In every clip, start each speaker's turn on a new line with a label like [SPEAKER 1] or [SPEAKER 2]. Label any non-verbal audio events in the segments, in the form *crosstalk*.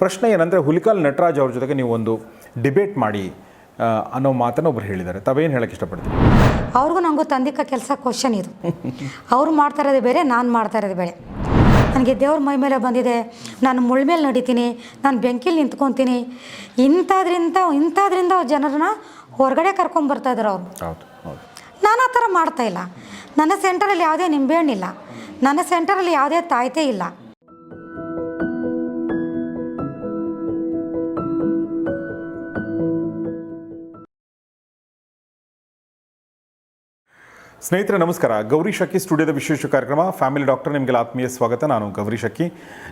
[SPEAKER 1] ಪ್ರಶ್ನೆ ಏನಂದರೆ ಹುಲಿಕಾಲ್ ನಟರಾಜ್ ಅವ್ರ ಜೊತೆಗೆ ನೀವು ಒಂದು ಡಿಬೇಟ್ ಮಾಡಿ ಅನ್ನೋ ಮಾತನ್ನು ಒಬ್ಬರು ಹೇಳಿದ್ದಾರೆ. ತಾವೇನು ಹೇಳಕ್ಕೆ ಇಷ್ಟಪಡ್ತೀವಿ
[SPEAKER 2] ಅವ್ರಿಗೂ ನನಗೂ ತಂದಿಕ್ಕ ಕೆಲಸ ಕ್ವಶನ್ ಇದು. *laughs* ಅವ್ರು ಮಾಡ್ತಾ ಇರೋದು ಬೇರೆ ನಾನು ಮಾಡ್ತಾ ಇರೋದು ಬೇರೆ. ನನಗೆ ದೇವ್ರ ಮೈ ಮೇಲೆ ಬಂದಿದೆ ನಾನು ಮುಳ್ಮೇಲೆ ನಡಿತೀನಿ ನಾನು ಬೆಂಕಿಲಿ ನಿಂತ್ಕೊತೀನಿ. ಇಂಥದ್ರಿಂದ ಇಂಥದ್ರಿಂದ ಜನರನ್ನ ಹೊರಗಡೆ ಕರ್ಕೊಂಡ್ಬರ್ತಾ ಇದ್ದಾರೆ ಅವರು. ನಾನು ಆ ಥರ ಮಾಡ್ತಾ ಇಲ್ಲ. ನನ್ನ ಸೆಂಟರಲ್ಲಿ ಯಾವುದೇ ನಿಂಬೆಹಣ್ಣಿಲ್ಲ. ನನ್ನ ಸೆಂಟರಲ್ಲಿ ಯಾವುದೇ ತಾಯ್ತೇ ಇಲ್ಲ.
[SPEAKER 1] ಸ್ನೇಹಿತರೆ ನಮಸ್ಕಾರ. ಗೌರಿ ಶಕ್ಕಿ ಸ್ಟುಡಿಯೋದ ವಿಶೇಷ ಕಾರ್ಯಕ್ರಮ. ಫ್ಯಾಮಿಲಿ ಡಾಕ್ಟರ್ ನಿಮಗೆಲ್ಲ ಆತ್ಮೀಯ ಸ್ವಾಗತ. ನಾನು ಗೌರಿ ಶಕ್ಕಿ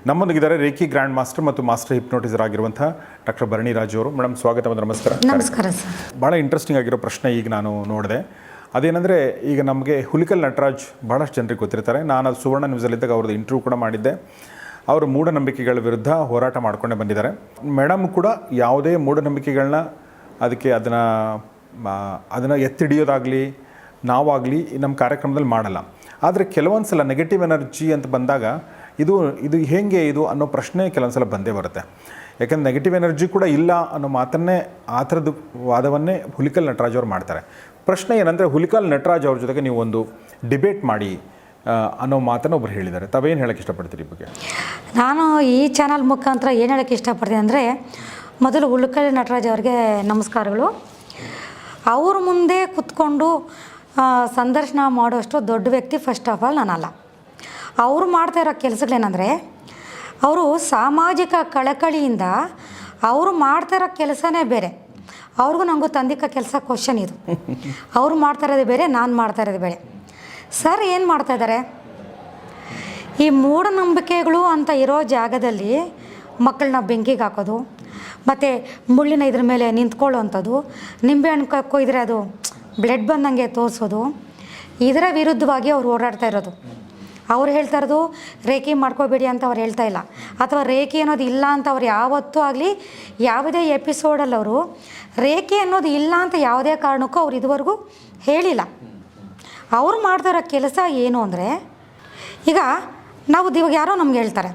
[SPEAKER 1] ನಮ್ಮೊಂದಿಗಿದ್ದಾರೆ ರೇಖಿ ಗ್ರ್ಯಾಂಡ್ ಮಾಸ್ಟರ್ ಮತ್ತು ಮಾಸ್ಟರ್ ಹಿಪ್ನೋಟಿಸರ್ ಆಗಿರುವಂಥ ಡಾಕ್ಟರ್ ಭರಣಿ ರಾಜು ಅವರು. ಮೇಡಮ್ ಸ್ವಾಗತ ಮತ್ತು ನಮಸ್ಕಾರ.
[SPEAKER 2] ನಮಸ್ಕಾರ
[SPEAKER 1] ಭಾಳ ಇಂಟ್ರೆಸ್ಟಿಂಗ್ ಆಗಿರೋ ಪ್ರಶ್ನೆ ಈಗ ನಾನು ನೋಡಿದೆ. ಅದೇನೆಂದರೆ ಈಗ ನಮಗೆ ಹುಲಿಕಲ್ ನಟರಾಜ್ ಭಾಳಷ್ಟು ಜನರಿಗೆ ಗೊತ್ತಿರ್ತಾರೆ. ನಾನು ಅದು ಸುವರ್ಣ ನ್ಯೂಸಲ್ಲಿದ್ದಾಗ ಅವ್ರದ್ದು ಇಂಟರ್ವ್ಯೂ ಕೂಡ ಮಾಡಿದ್ದೆ. ಅವರು ಮೂಢನಂಬಿಕೆಗಳ ವಿರುದ್ಧ ಹೋರಾಟ ಮಾಡ್ಕೊಂಡೇ ಬಂದಿದ್ದಾರೆ. ಮೇಡಮ್ ಕೂಡ ಯಾವುದೇ ಮೂಢನಂಬಿಕೆಗಳನ್ನ ಅದಕ್ಕೆ ಅದನ್ನು ಅದನ್ನು ಎತ್ತಿಡಿಯೋದಾಗಲಿ ನಾವಾಗಲಿ ನಮ್ಮ ಕಾರ್ಯಕ್ರಮದಲ್ಲಿ ಮಾಡಲ್ಲ. ಆದರೆ ಕೆಲವೊಂದು ಸಲ ನೆಗೆಟಿವ್ ಎನರ್ಜಿ ಅಂತ ಬಂದಾಗ ಇದು ಇದು ಹೇಗೆ ಇದು ಅನ್ನೋ ಪ್ರಶ್ನೆ ಕೆಲವೊಂದು ಸಲ ಬಂದೇ ಬರುತ್ತೆ. ಯಾಕಂದ್ರೆ ನೆಗೆಟಿವ್ ಎನರ್ಜಿ ಕೂಡ ಇಲ್ಲ ಅನ್ನೋ ಮಾತನ್ನೇ ಆ ಥರದ್ದು ವಾದವನ್ನೇ ಹುಲಿಕಲ್ ನಟರಾಜ್ ಅವ್ರು ಮಾಡ್ತಾರೆ. ಪ್ರಶ್ನೆ ಏನಂದರೆ ಹುಲಿಕಲ್ ನಟರಾಜ್ ಅವ್ರ ಜೊತೆಗೆ ನೀವು ಒಂದು ಡಿಬೇಟ್ ಮಾಡಿ ಅನ್ನೋ ಮಾತನ್ನು ಒಬ್ರು ಹೇಳಿದ್ದಾರೆ. ತಾವೇನು ಹೇಳಕ್ಕೆ ಇಷ್ಟಪಡ್ತೀರಿ ಬಗ್ಗೆ?
[SPEAKER 2] ನಾನು ಈ ಚಾನಲ್ ಮುಖಾಂತರ ಏನು ಹೇಳೋಕ್ಕೆ ಇಷ್ಟಪಡ್ತೀನಿ ಅಂದರೆ, ಮೊದಲು ಹುಲಿಕಲ್ ನಟರಾಜ್ ಅವ್ರಿಗೆ ನಮಸ್ಕಾರಗಳು. ಅವ್ರ ಮುಂದೆ ಕುತ್ಕೊಂಡು ಸಂದರ್ಶನ ಮಾಡೋಷ್ಟು ದೊಡ್ಡ ವ್ಯಕ್ತಿ ಫಸ್ಟ್ ಆಫ್ ಆಲ್ ನಾನಲ್ಲ. ಅವರು ಮಾಡ್ತಾ ಇರೋ ಕೆಲಸಗಳೇನೆಂದರೆ, ಅವರು ಸಾಮಾಜಿಕ ಕಳಕಳಿಯಿಂದ ಅವರು ಮಾಡ್ತಾ ಇರೋ ಕೆಲಸನೇ ಬೇರೆ. ಅವ್ರಿಗೂ ನನಗೂ ತಂದಿಕ್ಕ ಕೆಲಸ ಕ್ವಶನ್ ಇದು. ಅವರು ಮಾಡ್ತಾ ಇರೋದು ಬೇರೆ, ನಾನು ಮಾಡ್ತಾ ಇರೋದು ಬೇರೆ. ಸರ್ ಏನು ಮಾಡ್ತಾ ಇದ್ದಾರೆ? ಈ ಮೂಢನಂಬಿಕೆಗಳು ಅಂತ ಇರೋ ಜಾಗದಲ್ಲಿ ಮಕ್ಕಳನ್ನ ಬೆಂಕಿಗೆ ಹಾಕೋದು, ಮತ್ತು ಮುಳ್ಳಿನ ಇದ್ರ ಮೇಲೆ ನಿಂತ್ಕೊಳ್ಳೋವಂಥದ್ದು ನಿಂಬೆ ಹಣ್ಣು ಕೊಯ್ದರೆ ಅದು ಬ್ಲಡ್ ಬಂದಂಗೆ ತೋರಿಸೋದು. ಇದರ ವಿರುದ್ಧವಾಗಿ ಅವ್ರು ಓಡಾಡ್ತಾ ಇರೋದು. ಅವ್ರು ಹೇಳ್ತಾ ಇರೋದು, ರೇಖೆ ಮಾಡ್ಕೋಬೇಡಿ ಅಂತ ಅವ್ರು ಹೇಳ್ತಾ ಇಲ್ಲ. ಅಥವಾ ರೇಖೆ ಅನ್ನೋದು ಇಲ್ಲ ಅಂತ ಅವ್ರು ಯಾವತ್ತೂ ಆಗಲಿ, ಯಾವುದೇ ಎಪಿಸೋಡಲ್ಲಿ ಅವರು ರೇಖೆ ಅನ್ನೋದು ಇಲ್ಲ ಅಂತ ಯಾವುದೇ ಕಾರಣಕ್ಕೂ ಅವ್ರು ಇದುವರೆಗೂ ಹೇಳಿಲ್ಲ. ಅವ್ರು ಮಾಡ್ತಾ ಇರೋ ಕೆಲಸ ಏನು ಅಂದರೆ, ಈಗ ನಾವು ಇವಾಗ ಯಾರೋ ನಮ್ಗೆ ಹೇಳ್ತಾರೆ,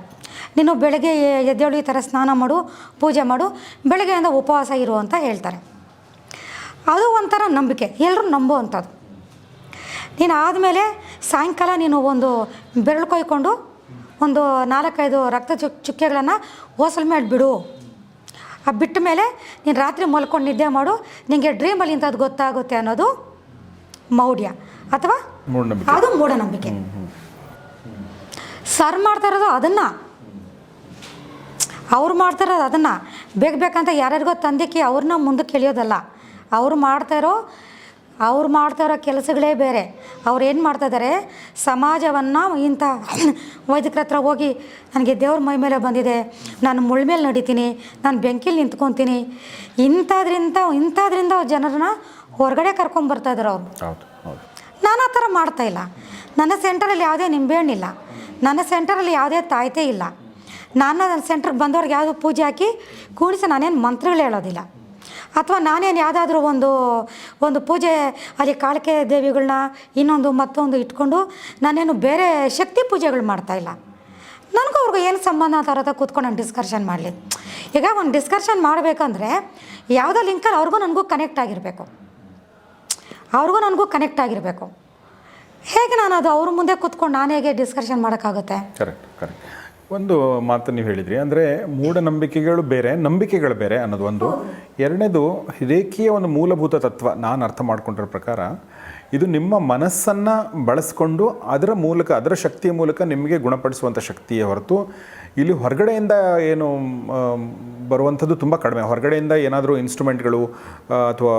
[SPEAKER 2] ನೀನು ಬೆಳಗ್ಗೆ ಎದ್ದೇಳು ಈ ಥರ ಸ್ನಾನ ಮಾಡು, ಪೂಜೆ ಮಾಡು, ಬೆಳಗ್ಗೆಯಿಂದ ಉಪವಾಸ ಇರು ಅಂತ ಹೇಳ್ತಾರೆ. ಅದು ಒಂಥರ ನಂಬಿಕೆ. ಎಲ್ಲರೂ ನಂಬುವಂಥದ್ದು ನೀನು ಆದಮೇಲೆ ಸಾಯಂಕಾಲ ನೀನು ಒಂದು ಬೆರಳು ಕೊಯ್ಕೊಂಡು ಒಂದು ನಾಲ್ಕೈದು ರಕ್ತ ಚುಕ್ ಚುಕ್ಕೆಗಳನ್ನು ಓಸಲ್ ಮೇಲೆ ಬಿಡು. ಆ ಬಿಟ್ಟ ಮೇಲೆ ನೀನು ರಾತ್ರಿ ಮಲ್ಕೊಂಡು ನಿದ್ದೆ ಮಾಡು. ನಿನಗೆ ಡ್ರೀಮಲ್ಲಿ ಇಂಥದ್ದು ಗೊತ್ತಾಗುತ್ತೆ ಅನ್ನೋದು ಮೌಢ್ಯ. ಅಥವಾ ಅದು ಮೂಢನಂಬಿಕೆ. ಸರ್ ಮಾಡ್ತಾ ಇರೋದು ಅದನ್ನು. ಅವ್ರು ಮಾಡ್ತಾ ಇರೋದು ಅದನ್ನು. ಬೇಕು ಬೇಕಂತ ಯಾರ್ಯಾರಿಗೋ ತಂದಿಕ್ಕಿ ಅವ್ರನ್ನ ಮುಂದಕ್ಕೆ ಎಳಿಯೋದಲ್ಲ. ಅವ್ರು ಮಾಡ್ತಾರೋ ಅವ್ರು ಮಾಡ್ತಾ ಇರೋ ಕೆಲಸಗಳೇ ಬೇರೆ. ಅವ್ರು ಏನು ಮಾಡ್ತಾ ಇದ್ದಾರೆ ಸಮಾಜವನ್ನು ಇಂಥ ವೈದ್ಯಕರ ಹತ್ರ ಹೋಗಿ ನನಗೆ ದೇವ್ರ ಮೈ ಮೇಲೆ ಬಂದಿದೆ ನಾನು ಮುಳ್ಳ ಮೇಲೆ ನಡಿತೀನಿ ನಾನು ಬೆಂಕಿಲಿ ನಿಂತ್ಕೊತೀನಿ ಇಂಥದ್ರಿಂದ ಇಂಥದ್ರಿಂದ ಜನರನ್ನ ಹೊರಗಡೆ ಕರ್ಕೊಂಬರ್ತಾಯಿದ್ರು ಇದ್ದಾರೆ ಅವರು. ನಾನು ಆ ಥರ ಮಾಡ್ತಾ ಇಲ್ಲ. ನನ್ನ ಸೆಂಟರಲ್ಲಿ ಯಾವುದೇ ನಿಂಬೆಹಣ್ಣಿಲ್ಲ ನನ್ನ ಸೆಂಟರಲ್ಲಿ ಯಾವುದೇ ತಾಯ್ತೆ ಇಲ್ಲ. ನಾನು ನನ್ನ ಸೆಂಟ್ರಿಗೆ ಬಂದವ್ರಿಗೆ ಯಾವುದೋ ಪೂಜೆ ಹಾಕಿ ಕೂಡಿಸಿ ನಾನೇನು ಮಂತ್ರಗಳು ಹೇಳೋದಿಲ್ಲ. ಅಥವಾ ನಾನೇನು ಯಾವುದಾದ್ರೂ ಒಂದು ಒಂದು ಪೂಜೆ, ಅಲ್ಲಿ ಕಾಳಿಕೆ ದೇವಿಗಳನ್ನ ಇನ್ನೊಂದು ಮತ್ತೊಂದು ಇಟ್ಕೊಂಡು ನಾನೇನು ಬೇರೆ ಶಕ್ತಿ ಪೂಜೆಗಳು ಮಾಡ್ತಾಯಿಲ್ಲ ನನಗೂ ಅವ್ರಿಗೂ ಏನು ಸಂಬಂಧ ಅಂತ ಅವ್ರ ಕೂತ್ಕೊಂಡು ನಾನು ಡಿಸ್ಕಷನ್ ಮಾಡಲಿ. ಈಗ ಒಂದು ಡಿಸ್ಕಷನ್ ಮಾಡಬೇಕಂದ್ರೆ ಯಾವುದೋ ಲಿಂಕಲ್ಲಿ ಅವ್ರಿಗೂ ನನಗೂ ಕನೆಕ್ಟ್ ಆಗಿರಬೇಕು. ಅವ್ರಿಗೂ ನನಗೂ ಕನೆಕ್ಟ್ ಆಗಿರಬೇಕು. ಹೇಗೆ ನಾನು ಅದು ಅವ್ರ ಮುಂದೆ ಕೂತ್ಕೊಂಡು ನಾನು ಹೇಗೆ ಡಿಸ್ಕಷನ್ ಮಾಡೋಕ್ಕಾಗುತ್ತೆ?
[SPEAKER 1] ಕರೆಕ್ಟ್ ಕರೆಕ್ಟ್ ಒಂದು ಮಾತು ನೀವು ಹೇಳಿದ್ರಿ ಅಂದರೆ ಮೂಢನಂಬಿಕೆಗಳು ಬೇರೆ ನಂಬಿಕೆಗಳು ಬೇರೆ ಅನ್ನೋದು ಒಂದು. ಎರಡನೇದು ರೇಖೆಯ ಒಂದು ಮೂಲಭೂತ ತತ್ವ ನಾನು ಅರ್ಥ ಮಾಡ್ಕೊಂಡಿರೋ ಪ್ರಕಾರ ಇದು ನಿಮ್ಮ ಮನಸ್ಸನ್ನು ಬಳಸ್ಕೊಂಡು ಅದರ ಮೂಲಕ ಅದರ ಶಕ್ತಿಯ ಮೂಲಕ ನಿಮಗೆ ಗುಣಪಡಿಸುವಂಥ ಶಕ್ತಿಯೇ ಹೊರತು ಇಲ್ಲಿ ಹೊರಗಡೆಯಿಂದ ಏನು ಬರುವಂಥದ್ದು ತುಂಬ ಕಡಿಮೆ. ಹೊರಗಡೆಯಿಂದ ಏನಾದರೂ ಇನ್ಸ್ಟ್ರೂಮೆಂಟ್ಗಳು ಅಥವಾ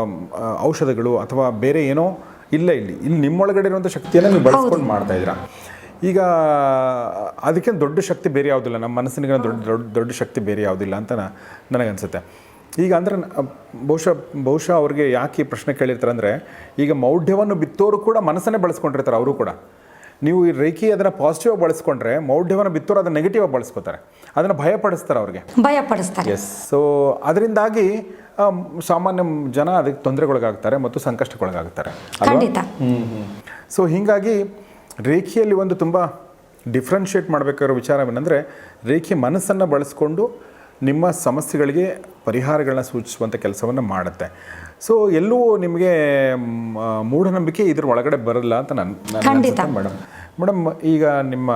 [SPEAKER 1] ಔಷಧಗಳು ಅಥವಾ ಬೇರೆ ಏನೋ ಇಲ್ಲ ಇಲ್ಲಿ. ಇಲ್ಲಿ ನಿಮ್ಮೊಳಗಡೆ ಇರುವಂಥ ಶಕ್ತಿಯನ್ನು ನೀವು ಬಳಸ್ಕೊಂಡು ಮಾಡ್ತಾ ಇದ್ದೀರಾ. ಈಗ ಅದಕ್ಕೇನು ದೊಡ್ಡ ಶಕ್ತಿ ಬೇರೆ ಯಾವುದಿಲ್ಲ. ನಮ್ಮ ಮನಸ್ಸಿನ ದೊಡ್ಡ ದೊಡ್ಡ ದೊಡ್ಡ ಶಕ್ತಿ ಬೇರೆ ಯಾವುದಿಲ್ಲ ಅಂತ ನನಗನ್ಸುತ್ತೆ. ಈಗ ಅಂದರೆ ಬಹುಶಃ ಬಹುಶಃ ಅವ್ರಿಗೆ ಯಾಕೆ ಈ ಪ್ರಶ್ನೆ ಕೇಳಿರ್ತಾರೆ ಅಂದರೆ ಈಗ ಮೌಢ್ಯವನ್ನು ಬಿತ್ತೋರು ಕೂಡ ಮನಸ್ಸನ್ನೇ ಬಳಸ್ಕೊಂಡಿರ್ತಾರೆ ಅವರು ಕೂಡ. ನೀವು ಈ ರೇಖಿ ಅದನ್ನು ಪಾಸಿಟಿವ್ ಆಗಿ ಬಳಸ್ಕೊಂಡ್ರೆ ಮೌಢ್ಯವನ್ನು ಬಿತ್ತೋರು ಅದನ್ನು ನೆಗೆಟಿವ್ ಆಗಿ ಬಳಸ್ಕೊತಾರೆ. ಅದನ್ನು ಭಯಪಡಿಸ್ತಾರೆ ಅವ್ರಿಗೆ.
[SPEAKER 2] ಭಯಪಡಿಸ್ತಾರೆ.
[SPEAKER 1] ಎಸ್ ಸೊ ಅದರಿಂದಾಗಿ ಸಾಮಾನ್ಯ ಜನ ಅದಕ್ಕೆ ತೊಂದರೆಗೊಳಗಾಗ್ತಾರೆ ಮತ್ತು ಸಂಕಷ್ಟಕ್ಕೊಳಗಾಗ್ತಾರೆ. ಸೊ ಹೀಗಾಗಿ ರೇಖೆಯಲ್ಲಿ ಒಂದು ತುಂಬ ಡಿಫ್ರೆನ್ಷಿಯೇಟ್ ಮಾಡಬೇಕಾಗಿರೋ ವಿಚಾರವೇನೆಂದರೆ ರೇಖೆ ಮನಸ್ಸನ್ನು ಬಳಸ್ಕೊಂಡು ನಿಮ್ಮ ಸಮಸ್ಯೆಗಳಿಗೆ ಪರಿಹಾರಗಳನ್ನ ಸೂಚಿಸುವಂಥ ಕೆಲಸವನ್ನು ಮಾಡುತ್ತೆ. ಸೊ ಎಲ್ಲೂ ನಿಮಗೆ ಮೂಢನಂಬಿಕೆ ಇದ್ರ ಒಳಗಡೆ ಬರಲ್ಲ ಅಂತ ನಾನು
[SPEAKER 2] ಖಂಡಿತ.
[SPEAKER 1] ಮೇಡಮ್. ಮೇಡಮ್ ಈಗ ನಿಮ್ಮ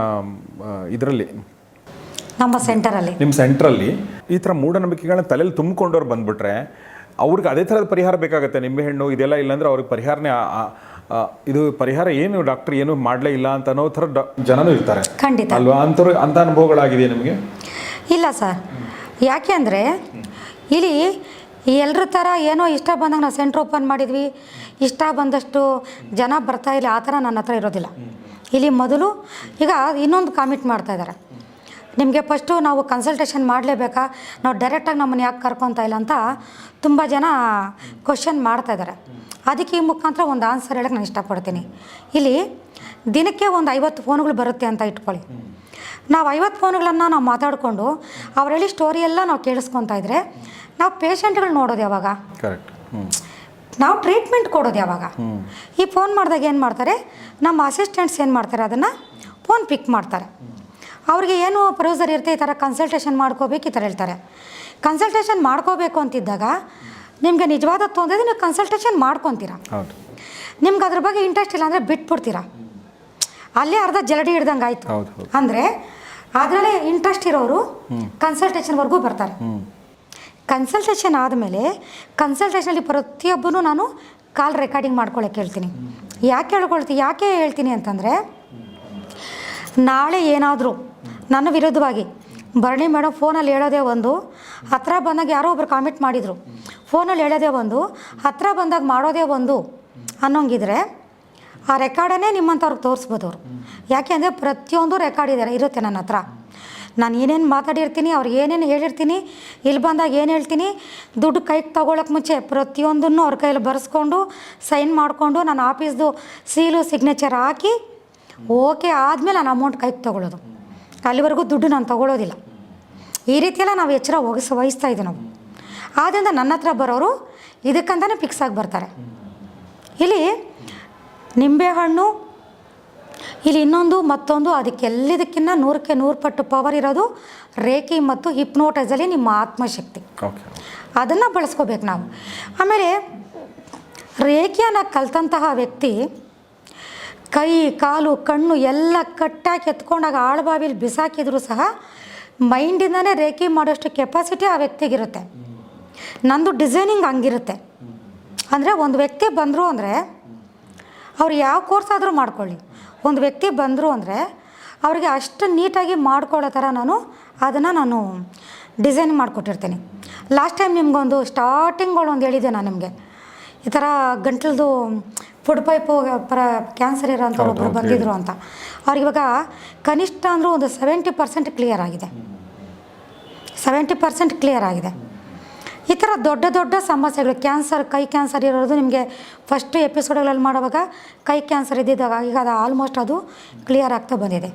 [SPEAKER 1] ಇದರಲ್ಲಿ
[SPEAKER 2] ನಮ್ಮ ಸೆಂಟರಲ್ಲಿ
[SPEAKER 1] ನಿಮ್ಮ ಸೆಂಟ್ರಲ್ಲಿ ಈ ಥರ ಮೂಢನಂಬಿಕೆಗಳನ್ನ ತಲೆಯಲ್ಲಿ ತುಂಬಿಕೊಂಡವ್ರು ಬಂದ್ಬಿಟ್ರೆ ಅವ್ರಿಗೆ ಅದೇ ಥರದ ಪರಿಹಾರ ಬೇಕಾಗುತ್ತೆ. ನಿಂಬೆಹಣ್ಣು ಇದೆಲ್ಲ ಇಲ್ಲಾಂದ್ರೆ ಅವ್ರಿಗೆ ಪರಿಹಾರನೇ ಇದು ಪರಿಹಾರ ಏನು? ಡಾಕ್ಟರ್ ಏನು ಮಾಡಲೇ ಇಲ್ಲ ಅಂತ ಅನ್ನೋ ಥರ ಜನನೂ ಇರ್ತಾರೆ.
[SPEAKER 2] ಖಂಡಿತ.
[SPEAKER 1] ಅಲ್ವಾ? ಅಂಥವ್ರು ಅಂಥ ಅನುಭವಗಳಾಗಿದೆ ನಿಮಗೆ?
[SPEAKER 2] ಇಲ್ಲ ಸರ್. ಯಾಕೆ ಅಂದರೆ ಇಲ್ಲಿ ಎಲ್ಲರ ಥರ ಏನೋ ಇಷ್ಟ ಬಂದಾಗ ನಾವು ಸೆಂಟ್ರ್ ಓಪನ್ ಮಾಡಿದ್ವಿ. ಇಷ್ಟ ಬಂದಷ್ಟು ಜನ ಬರ್ತಾ ಇಲ್ಲ. ಆ ಥರ ನನ್ನ ಹತ್ರ ಇರೋದಿಲ್ಲ. ಇಲ್ಲಿ ಮೊದಲು ಈಗ ಇನ್ನೊಂದು ಕಾಮಿಟ್ ಮಾಡ್ತಾ ಇದ್ದಾರೆ. ನಿಮಗೆ ಫಸ್ಟು ನಾವು ಕನ್ಸಲ್ಟೇಷನ್ ಮಾಡಲೇಬೇಕಾ? ನಾವು ಡೈರೆಕ್ಟಾಗಿ ನಮ್ಮನ್ನು ಯಾಕೆ ಕರ್ಕೊತಾ ಇಲ್ಲ ಅಂತ ತುಂಬ ಜನ ಕ್ವಶನ್ ಮಾಡ್ತಾ ಇದ್ದಾರೆ ಅದಕ್ಕೆ ಈ ಮುಖಾಂತರ ಒಂದು ಆನ್ಸರ್ ಹೇಳಕ್ಕೆ ನಾನು ಇಷ್ಟಪಡ್ತೀನಿ. ಇಲ್ಲಿ ದಿನಕ್ಕೆ ಒಂದು ಐವತ್ತು ಫೋನ್ಗಳು ಬರುತ್ತೆ ಅಂತ ಇಟ್ಕೊಳ್ಳಿ. ನಾವು ಐವತ್ತು ಫೋನ್ಗಳನ್ನು ನಾವು ಮಾತಾಡಿಕೊಂಡು ಅವ್ರು ಹೇಳಿ ಸ್ಟೋರಿ ಎಲ್ಲ ನಾವು ಕೇಳಿಸ್ಕೊತಾ ಇದ್ರೆ ನಾವು ಪೇಷಂಟ್ಗಳು ನೋಡೋದು ಯಾವಾಗ?
[SPEAKER 1] ಕರೆಕ್ಟ್
[SPEAKER 2] ನಾವು ಟ್ರೀಟ್ಮೆಂಟ್ ಕೊಡೋದು ಯಾವಾಗ? ಈ ಫೋನ್ ಮಾಡಿದಾಗ ಏನು ಮಾಡ್ತಾರೆ? ನಮ್ಮ ಅಸಿಸ್ಟೆಂಟ್ಸ್ ಏನು ಮಾಡ್ತಾರೆ ಅದನ್ನು ಫೋನ್ ಪಿಕ್ ಮಾಡ್ತಾರೆ. ಅವ್ರಿಗೆ ಏನು ಪ್ರೊಸರ್ ಇರುತ್ತೆ ಈ ಥರ ಕನ್ಸಲ್ಟೇಷನ್ ಮಾಡ್ಕೋಬೇಕು ಈ ಥರ ಹೇಳ್ತಾರೆ. ಕನ್ಸಲ್ಟೇಷನ್ ಮಾಡ್ಕೋಬೇಕು ಅಂತಿದ್ದಾಗ ನಿಮಗೆ ನಿಜವಾದ ತೊಂದರೆ ನೀವು ಕನ್ಸಲ್ಟೇಷನ್ ಮಾಡ್ಕೊತೀರಾ. ನಿಮ್ಗೆ ಅದ್ರ ಬಗ್ಗೆ ಇಂಟ್ರೆಸ್ಟ್ ಇಲ್ಲ ಅಂದರೆ ಬಿಟ್ಬಿಡ್ತೀರಾ. ಅಲ್ಲೇ ಅರ್ಧ ಜಲಡಿ ಹಿಡ್ದಂಗೆ ಆಯಿತು. ಅಂದರೆ ಅದರಲ್ಲೇ ಇಂಟ್ರೆಸ್ಟ್ ಇರೋರು ಕನ್ಸಲ್ಟೇಷನ್ವರೆಗೂ ಬರ್ತಾರೆ. ಕನ್ಸಲ್ಟೇಷನ್ ಆದಮೇಲೆ ಕನ್ಸಲ್ಟೇಷನಲ್ಲಿ ಪ್ರತಿಯೊಬ್ಬನು ನಾನು ಕಾಲ್ ರೆಕಾರ್ಡಿಂಗ್ ಮಾಡ್ಕೊಳ್ಳೋಕೆ ಹೇಳ್ತೀನಿ. ಯಾಕೆ ಹೇಳ್ಕೊಳ್ತೀನಿ ಯಾಕೆ ಹೇಳ್ತೀನಿ ಅಂತಂದರೆ ನಾಳೆ ಏನಾದರೂ ನನ್ನ ವಿರುದ್ಧವಾಗಿ. ಭರಣಿ ಮೇಡಮ್ ಫೋನಲ್ಲಿ ಹೇಳೋದೇ ಒಂದು, ಹತ್ರ ಬಂದಾಗ ಯಾರೋ ಒಬ್ರು ಕಾಮೆಂಟ್ ಮಾಡಿದರು. ಫೋನಲ್ಲಿ ಹೇಳೋದೇ ಒಂದು, ಹತ್ರ ಬಂದಾಗ ಮಾಡೋದೇ ಒಂದು ಅನ್ನೋಂಗಿದ್ರೆ ಆ ರೆಕಾರ್ಡನ್ನೇ ನಿಮ್ಮಂಥವ್ರಿಗೆ ತೋರಿಸ್ಬೋದು ಅವರು ಯಾಕೆ ಅಂದರೆ ಪ್ರತಿಯೊಂದು ರೆಕಾರ್ಡ್ ಇದೆ, ಇರುತ್ತೆ ನನ್ನ ಹತ್ರ. ನಾನು ಏನೇನು ಮಾತಾಡಿರ್ತೀನಿ ಅವ್ರಿಗೆ ಏನೇನು ಹೇಳಿರ್ತೀನಿ ಇಲ್ಲಿ ಬಂದಾಗ ಏನು ಹೇಳ್ತೀನಿ, ದುಡ್ಡು ಕೈಗೆ ತಗೊಳಕ್ಕೆ ಮುಂಚೆ ಪ್ರತಿಯೊಂದನ್ನು ಅವ್ರ ಕೈಯಲ್ಲಿ ಬರೆಸ್ಕೊಂಡು, ಸೈನ್ ಮಾಡಿಕೊಂಡು, ನನ್ನ ಆಫೀಸ್ದು ಸೀಲು ಸಿಗ್ನೇಚರ್ ಹಾಕಿ, ಓಕೆ ಆದಮೇಲೆ ನಾನು ಅಮೌಂಟ್ ಕೈಗೆ ತೊಗೊಳ್ಳೋದು ಅಲ್ಲಿವರೆಗೂ ದುಡ್ಡು ನಾನು ತೊಗೊಳ್ಳೋದಿಲ್ಲ ಈ ರೀತಿಯೆಲ್ಲ ನಾವು ಎಚ್ಚರ ವಹಿಸ್ ವಹಿಸ್ತಾ ಇದ್ದೀವಿ ನಾವು. ಆದ್ದರಿಂದ ನನ್ನ ಹತ್ರ ಬರೋರು ಇದಕ್ಕಂತಲೇ ಫಿಕ್ಸ್ ಆಗಿ ಬರ್ತಾರೆ. ಇಲ್ಲಿ ನಿಂಬೆಹಣ್ಣು ಇಲ್ಲಿ ಇನ್ನೊಂದು ಮತ್ತೊಂದು ಅದಕ್ಕೆಲ್ಲದಕ್ಕಿಂತ ನೂರಕ್ಕೆ ನೂರು ಪಟ್ಟು ಪವರ್ ಇರೋದು ರೇಖಿ ಮತ್ತು ಹಿಪ್ನೋಟೈಸಲ್ಲಿ ನಿಮ್ಮ ಆತ್ಮಶಕ್ತಿ. ಅದನ್ನು ಬಳಸ್ಕೋಬೇಕು ನಾವು. ಆಮೇಲೆ ರೇಖೆಯನ್ನು ಕಲ್ತಂತಹ ವ್ಯಕ್ತಿ ಕೈ, ಕಾಲು, ಕಣ್ಣು ಎಲ್ಲ ಕಟ್ಟಾಕಿ ಎತ್ಕೊಂಡಾಗ ಆಳ್ಬಾವಿಲಿ ಬಿಸಾಕಿದ್ರು ಸಹ ಮೈಂಡಿಂದನೇ ರೇಖೆ ಮಾಡೋಷ್ಟು ಕೆಪಾಸಿಟಿ ಆ ವ್ಯಕ್ತಿಗಿರುತ್ತೆ. ನಂದು ಡಿಸೈನಿಂಗ್ ಹಂಗಿರುತ್ತೆ. ಅಂದರೆ ಒಂದು ವ್ಯಕ್ತಿ ಬಂದರು ಅಂದರೆ ಅವ್ರು ಯಾವ ಕೋರ್ಸ್ ಆದರೂ ಮಾಡ್ಕೊಳ್ಳಿ. ಒಂದು ವ್ಯಕ್ತಿ ಬಂದರು ಅಂದರೆ ಅವರಿಗೆ ಅಷ್ಟು ನೀಟಾಗಿ ಮಾಡ್ಕೊಳ್ಳೋ ಥರ ನಾನು ಅದನ್ನು ನಾನು ಡಿಸೈನ್ ಮಾಡಿಕೊಟ್ಟಿರ್ತೀನಿ. ಲಾಸ್ಟ್ ಟೈಮ್ ನಿಮಗೊಂದು ಸ್ಟಾರ್ಟಿಂಗ್ಗಳು ಒಂದು ಹೇಳಿದ್ದೆ ನಾನು ನಿಮಗೆ. ಈ ಥರ ಗಂಟ್ಲದು ಫುಡ್ ಪೈಪ್ ಪರ ಕ್ಯಾನ್ಸರ್ ಇರೋಂಥ ಒಬ್ಬರು ಬಂದಿದ್ರು ಅಂತ. ಅವ್ರಿಗೆ ಇವಾಗ ಕನಿಷ್ಠ ಅಂದರೂ ಒಂದು ಸೆವೆಂಟಿ ಪರ್ಸೆಂಟ್ ಕ್ಲಿಯರ್ ಆಗಿದೆ. ಸೆವೆಂಟಿ ಪರ್ಸೆಂಟ್ ಕ್ಲಿಯರ್ ಆಗಿದೆ. ಈ ಥರ ದೊಡ್ಡ ದೊಡ್ಡ ಸಮಸ್ಯೆಗಳು ಕ್ಯಾನ್ಸರ್ ಕೈ ಕ್ಯಾನ್ಸರ್ ಇರೋದು ನಿಮಗೆ ಫಸ್ಟ್ ಎಪಿಸೋಡ್ಗಳಲ್ಲಿ ಮಾಡುವಾಗ ಕೈ ಕ್ಯಾನ್ಸರ್ ಇದ್ದಿದ್ದಾಗ ಈಗ ಅದು ಆಲ್ಮೋಸ್ಟ್ ಅದು ಕ್ಲಿಯರ್ ಆಗ್ತಾ ಬಂದಿದೆ.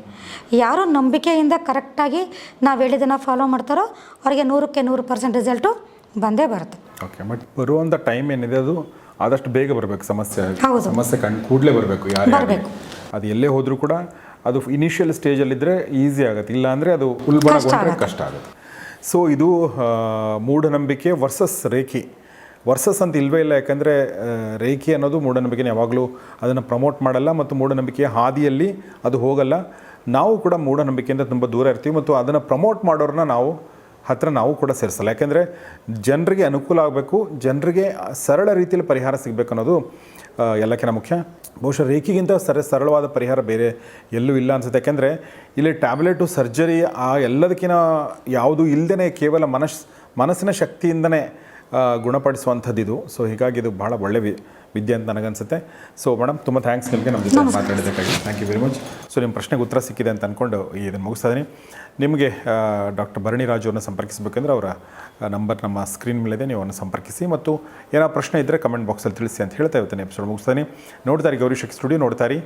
[SPEAKER 2] ಯಾರು ನಂಬಿಕೆಯಿಂದ ಕರೆಕ್ಟಾಗಿ ನಾವು ಹೇಳಿದ್ದನ್ನು ಫಾಲೋ ಮಾಡ್ತಾರೋ ಅವರಿಗೆ ನೂರಕ್ಕೆ ನೂರು ಪರ್ಸೆಂಟ್ ರಿಸಲ್ಟು ಬಂದೇ ಬರುತ್ತೆ.
[SPEAKER 1] ಓಕೆ ಬಟ್ ಬರುವಂಥ ಟೈಮ್ ಏನಿದೆ ಅದು? ಆದಷ್ಟು ಬೇಗ ಬರಬೇಕು ಸಮಸ್ಯೆ. ಸಮಸ್ಯೆ ಕಂಡು ಕೂಡಲೇ ಬರಬೇಕು ಯಾರೇ ಅದು ಎಲ್ಲೇ ಹೋದರೂ ಕೂಡ ಅದು ಇನಿಷಿಯಲ್ ಸ್ಟೇಜಲ್ಲಿದ್ದರೆ ಈಸಿ ಆಗುತ್ತೆ. ಇಲ್ಲ ಅಂದರೆ ಅದು ಉಲ್ಬಣಗೊಂಡ್ರೆ. ಕಷ್ಟ ಆಗುತ್ತೆ. ಸೊ ಇದು ಮೂಢನಂಬಿಕೆ ವರ್ಸಸ್ ರೇಖಿ. ವರ್ಸಸ್ ಅಂತ ಇಲ್ವೇ ಇಲ್ಲ ಯಾಕಂದರೆ ರೇಖಿ ಅನ್ನೋದು ಮೂಢನಂಬಿಕೆ ಯಾವಾಗಲೂ ಅದನ್ನು ಪ್ರಮೋಟ್ ಮಾಡಲ್ಲ ಮತ್ತು ಮೂಢನಂಬಿಕೆಯ ಹಾದಿಯಲ್ಲಿ ಅದು ಹೋಗಲ್ಲ. ನಾವು ಕೂಡ ಮೂಢನಂಬಿಕೆಯಿಂದ ತುಂಬ ದೂರ ಇರ್ತೀವಿ ಮತ್ತು ಅದನ್ನು ಪ್ರಮೋಟ್ ಮಾಡೋರನ್ನ ನಾವು ಹತ್ರ ನಾವು ಕೂಡ ಸೇರಿಸಲ್ಲ. ಯಾಕೆಂದರೆ ಜನರಿಗೆ ಅನುಕೂಲ ಆಗಬೇಕು, ಜನರಿಗೆ ಸರಳ ರೀತಿಯಲ್ಲಿ ಪರಿಹಾರ ಸಿಗಬೇಕು ಅನ್ನೋದು ಎಲ್ಲಕ್ಕಿಂತ ಮುಖ್ಯ. ಬಹುಶಃ ರೇಖಿಗಿಂತ ಸರ, ಸರಳವಾದ ಪರಿಹಾರ ಬೇರೆ ಎಲ್ಲೂ ಇಲ್ಲ ಅನಿಸುತ್ತೆ. ಯಾಕೆಂದರೆ ಇಲ್ಲಿ ಟ್ಯಾಬ್ಲೆಟು, ಸರ್ಜರಿ, ಆ ಎಲ್ಲದಕ್ಕಿಂತ ಯಾವುದು ಇಲ್ಲದೇ ಕೇವಲ ಮನಸ್ ಮನಸ್ಸಿನ ಶಕ್ತಿಯಿಂದನೇ ಗುಣಪಡಿಸುವಂಥದ್ದು ಇದು ಸೊ, ಹೀಗಾಗಿ ಇದು ಬಹಳ ಒಳ್ಳೆಯ ವಿದ್ಯೆ ಅಂತ ನನಗನ್ಸುತ್ತೆ. ಸೊ ಮೇಡಮ್ ತುಂಬ ಥ್ಯಾಂಕ್ಸ್ ನಿಮಗೆ. ನಮ್ಮ ಜೊತೆ ಮಾತಾಡಿದ್ದಕ್ಕಾಗಿ. Thank you very much so ನಿಮ್ಮ ಪ್ರಶ್ನೆಗೆ ಉತ್ತರ ಸಿಕ್ಕಿದೆ ಅಂತ ಅಂದ್ಕೊಂಡು ಇದನ್ನು ಮುಗಿಸ್ತಾ ಇದ್ದೀನಿ ನಿಮಗೆ ಡಾಕ್ಟರ್ ಭರಣಿ ರಾಜು ಅವ್ರನ್ನ ಸಂಪರ್ಕಿಸಬೇಕಂದ್ರೆ ಅವರ ನಂಬರ್ ನಮ್ಮ ಸ್ಕ್ರೀನ್ ಮೇಲಿದೆ. ನೀವು ಅವನ್ನು ಸಂಪರ್ಕಿಸಿ ಮತ್ತು ಏನೋ ಪ್ರಶ್ನೆ ಇದ್ದರೆ ಕಮೆಂಟ್ ಬಾಕ್ಸಲ್ಲಿ ತಿಳಿಸಿ ಅಂತ ಹೇಳ್ತಾ ಇವತ್ತಿನ ಎಪಿಸೋಡ್ ಮುಗಿಸ್ತಾನೆ ನೋಡ್ತಾರೆ ಗೌರಿ ಶೆಕ್ ಸ್ಟುಡಿಯೋ ನೋಡ್ತಾರೆ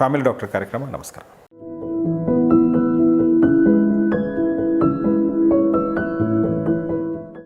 [SPEAKER 1] ಫ್ಯಾಮಿಲಿ ಡಾಕ್ಟರ್ ಕಾರ್ಯಕ್ರಮ. ನಮಸ್ಕಾರ.